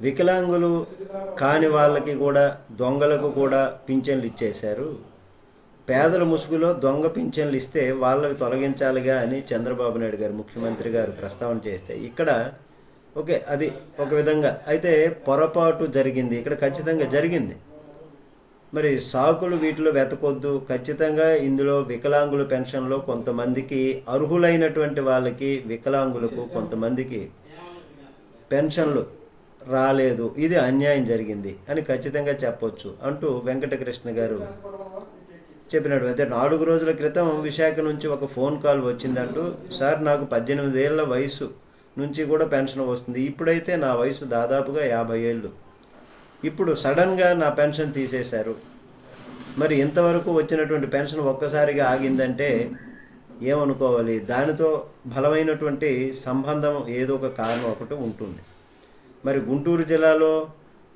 వికలాంగులు కాని వాళ్ళకి కూడా దొంగలకు కూడా పింఛన్లు ఇచ్చేశారు. పేదల ముసుగులో దొంగ పింఛన్లు ఇస్తే వాళ్ళవి తొలగించాలిగా అని చంద్రబాబు నాయుడు గారు ముఖ్యమంత్రి గారు ప్రస్తావన చేస్తే ఇక్కడ ఓకే అది ఒక విధంగా. అయితే పొరపాటు జరిగింది. ఇక్కడ ఖచ్చితంగా జరిగింది. మరి సాకులు వీటిలో వెతకొద్దు. ఖచ్చితంగా ఇందులో వికలాంగుల పెన్షన్లో కొంతమందికి అర్హులైనటువంటి వాళ్ళకి వికలాంగులకు కొంతమందికి పెన్షన్లు రాలేదు. ఇది అన్యాయం జరిగింది అని ఖచ్చితంగా చెప్పొచ్చు అంటూ వెంకటకృష్ణ గారు చెప్పినట్టు అయితే నాలుగు రోజుల క్రితం విశాఖ నుంచి ఒక ఫోన్ కాల్ వచ్చిందంటూ సార్ నాకు పద్దెనిమిది ఏళ్ళ వయసు నుంచి కూడా పెన్షన్ వస్తుంది. ఇప్పుడైతే నా వయసు దాదాపుగా యాభై ఏళ్ళు. ఇప్పుడు సడన్గా నా పెన్షన్ తీసేశారు. మరి ఇంతవరకు వచ్చినటువంటి పెన్షన్ ఒక్కసారిగా ఆగిందంటే ఏమనుకోవాలి? దానితో బలమైనటువంటి సంబంధం ఏదో ఒక కారణం ఒకటి ఉంటుంది. మరి గుంటూరు జిల్లాలో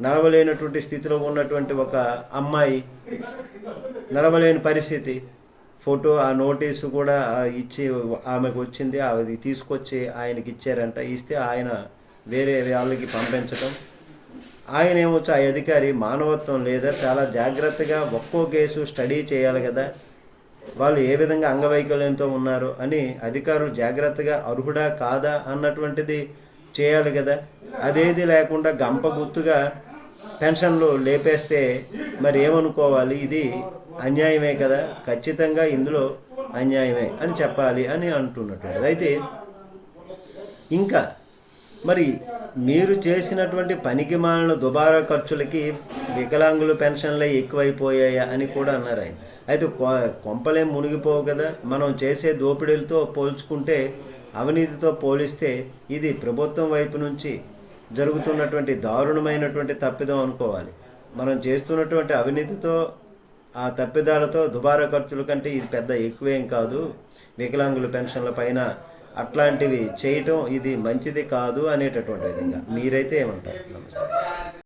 నడవలేనటువంటి స్థితిలో ఉన్నటువంటి ఒక అమ్మాయి నడవలేని పరిస్థితి. ఫోటో ఆ నోటీసు కూడా ఇచ్చి ఆమెకు వచ్చింది. అది తీసుకొచ్చి ఆయనకి ఇచ్చారంట. ఇస్తే ఆయన వేరే వాళ్ళకి పంపించడం ఆయన ఏమొచ్చు ఆ అధికారి మానవత్వం లేదా చాలా జాగ్రత్తగా ఒక్కో కేసు స్టడీ చేయాలి కదా. వాళ్ళు ఏ విధంగా అంగవైకల్యంతో ఉన్నారు అని అధికారులు జాగ్రత్తగా అర్హుడా కాదా అన్నటువంటిది చేయాలి కదా. అదేది లేకుండా గంప గుర్తుగా పెన్షన్లు లేపేస్తే మరి ఏమనుకోవాలి? ఇది అన్యాయమే కదా. ఖచ్చితంగా ఇందులో అన్యాయమే అని చెప్పాలి అని అంటున్నట్టు అయితే ఇంకా మరి మీరు చేసినటువంటి పనికి మాలిన దుబారా ఖర్చులకి వికలాంగుల పెన్షన్లే ఎక్కువైపోయాయా అని కూడా అన్నారు ఆయన. అయితే కొ- కొంపలేం మునిగిపోవు కదా. మనం చేసే దోపిడీలతో పోల్చుకుంటే అవినీతితో పోలిస్తే ఇది ప్రభుత్వం వైపు నుంచి జరుగుతున్నటువంటి దారుణమైనటువంటి తప్పిదం అనుకోవాలి. మనం చేస్తున్నటువంటి అవినీతితో ఆ తప్పిదాలతో దుబారా ఖర్చుల కంటే ఇది పెద్ద ఎక్కువేం కాదు. వికలాంగుల పెన్షన్ల పైన అట్లాంటివి చేయటం ఇది మంచిది కాదు అనేటటువంటి విధంగా మీరైతే ఏమంటారు? నమస్తే.